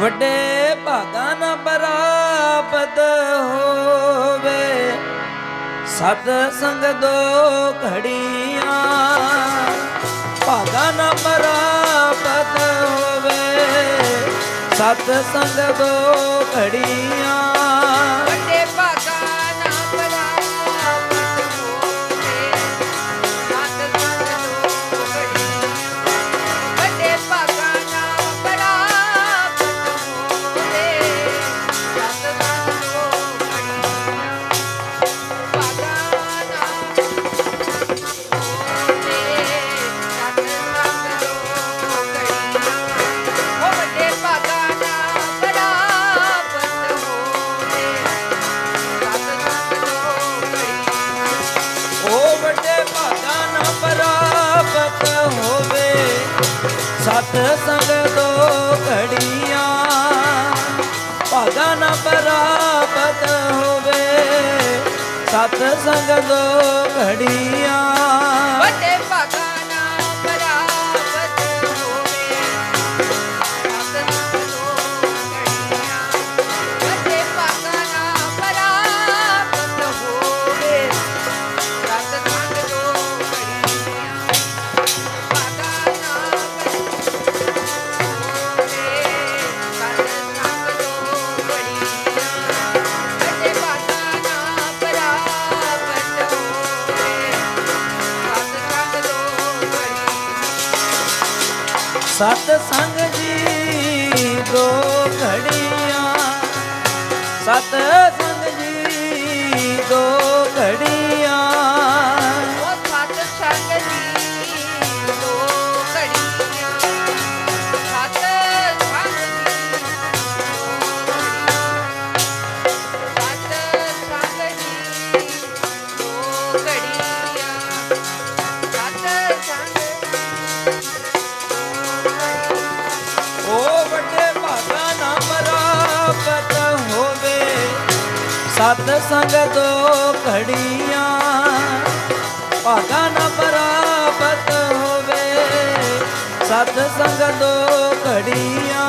ਵੱਡੇ ਭਾਗਾਂ ਨਾ ਪ੍ਰਾਪਤ ਹੋਵੇ। ਸਤ ਸੰਗ ਦੋ ਘੜੀਆਂ, ਭਾਗਾਂ ਨਾ ਪ੍ਰਾਪਤ ਹੋਵੇ। ਸਤ ਸੰਗ ਦੋ ਘੜੀਆਂ, ਵੱਡੇ ਸਤ ਸੰਗ ਦੋ ਘੜੀਆਂ ਭਾਗਾਂ ਨਾ ਪ੍ਰਾਪਤ ਹੋਵੇ। ਸਤ ਸੰਗ ਦੋ ਘੜੀਆਂ ਵੱਡੇ ਭਾਗਾ ਸਤ ਸੰਗ ਜੀ ਦੋ ਘੜੀਆਂ। ਸਤ ਸਤ ਸੰਗ ਦੋ ਘੜੀਆਂ ਭਾਗਾਂ ਨਾ ਪ੍ਰਾਪਤ ਹੋਵੇ। ਸਤ ਸੰਗ ਦੋ ਘੜੀਆਂ